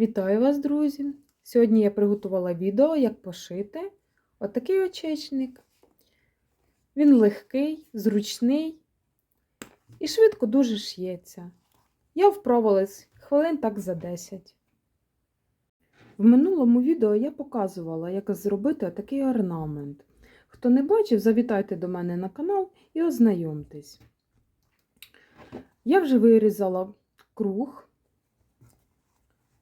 Вітаю вас, друзі! Сьогодні я приготувала відео, як пошити отакий очечник. Він легкий, зручний і швидко дуже шиється. Я вправилась хвилин так за 10. В минулому відео я показувала, як зробити такий орнамент. Хто не бачив, завітайте до мене на канал і ознайомтесь. Я вже вирізала круг.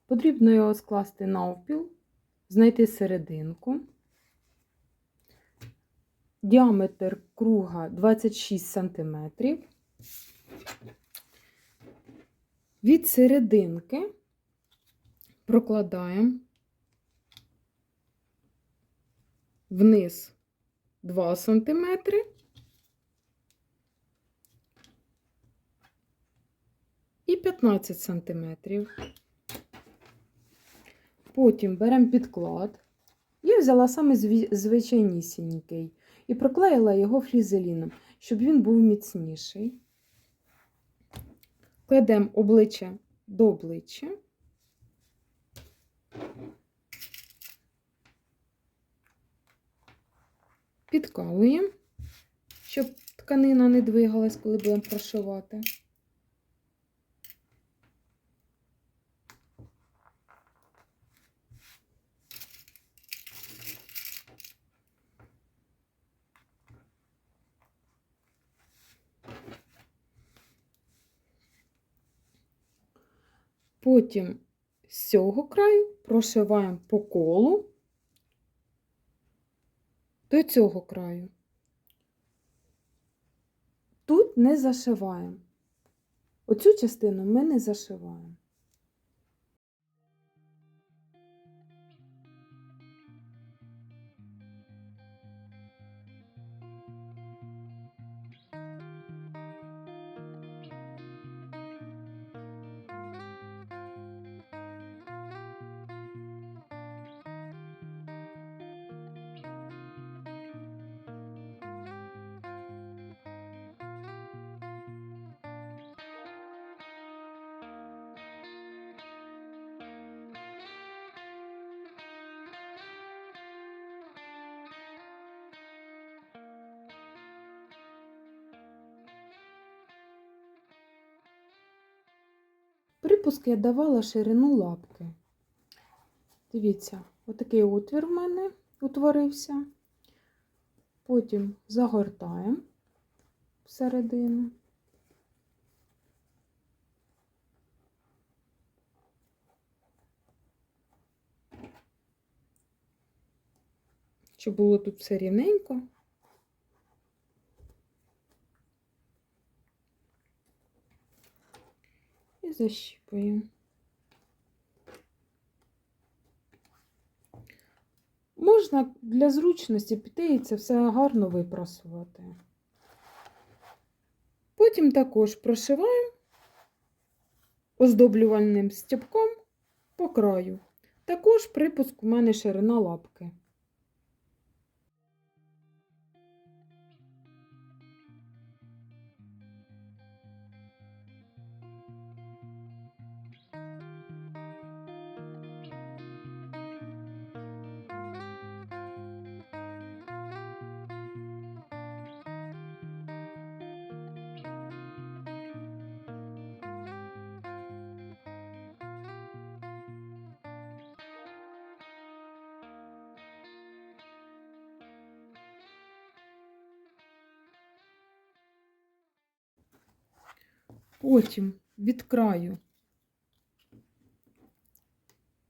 Потрібно його скласти навпіл, знайти серединку. Діаметр круга 26 см. Від серединки прокладаємо вниз 2 см. І 15 сантиметрів. Потім беремо підклад. Я взяла саме звичайнісінький і проклеїла його флізеліном, щоб він був міцніший. Кладемо обличчя до обличчя. Підкалуємо, щоб тканина не двигалась, коли будемо прошивати. Потім з цього краю прошиваємо по колу до цього краю. Тут не зашиваємо. Оцю частину ми не зашиваємо. Припуск я давала ширину лапки. Дивіться, отакий отвір в мене утворився. Потім загортаємо всередину. Щоб було тут все рівненько. І защіпуємо. Можна для зручності піти і це все гарно випрасувати. Потім також прошиваємо оздоблювальним стіпком по краю. Також припуск у мене ширина лапки. Потім від краю,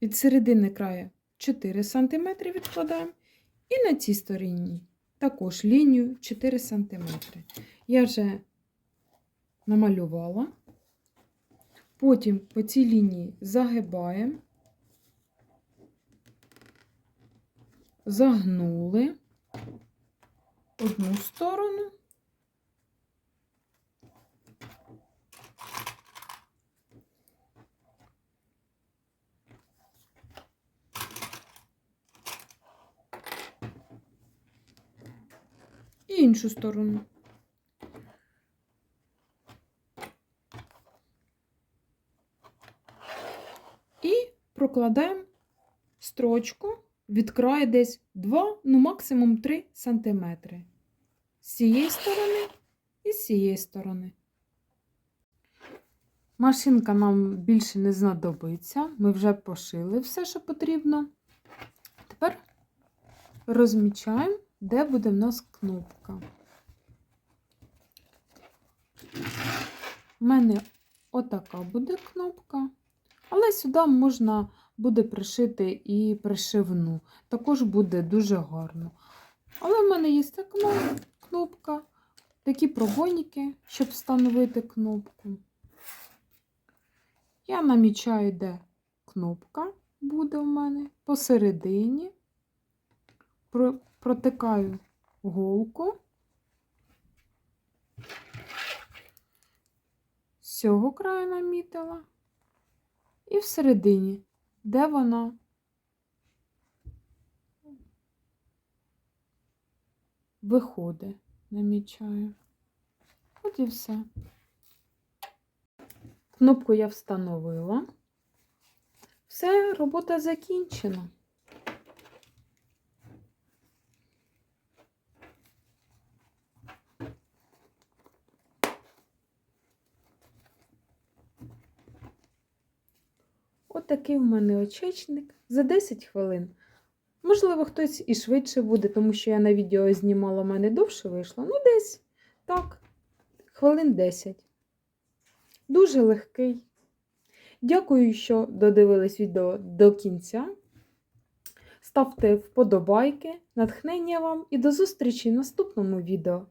від середини краю 4 см відкладаємо. І на цій стороні також лінію 4 см. Я вже намалювала. Потім по цій лінії загибаємо, загнули одну сторону. Іншу сторону. І прокладаємо строчку від краю десь 2, ну максимум 3 см. З цієї сторони і з цієї сторони. Машинка нам більше не знадобиться. Ми вже пошили все, що потрібно. Тепер розмічаємо, де буде в нас кнопка. У мене отака буде кнопка, але сюди можна буде пришити і пришивну. Також буде дуже гарно. Але в мене є така кнопка, такі пробойники, щоб встановити кнопку. Я намічаю, де кнопка буде у мене посередині, протикаю голку. З цього краю намітила. І всередині, де вона виходить, намічаю. От і все. Кнопку я встановила. Все, робота закінчена. Отакий в мене очечник за 10 хвилин. Можливо, хтось і швидше буде, тому що я на відео знімала, в мене довше вийшло. Ну, десь так, хвилин 10. Дуже легкий. Дякую, що додивились відео до кінця. Ставте вподобайки, натхнення вам і до зустрічі в наступному відео.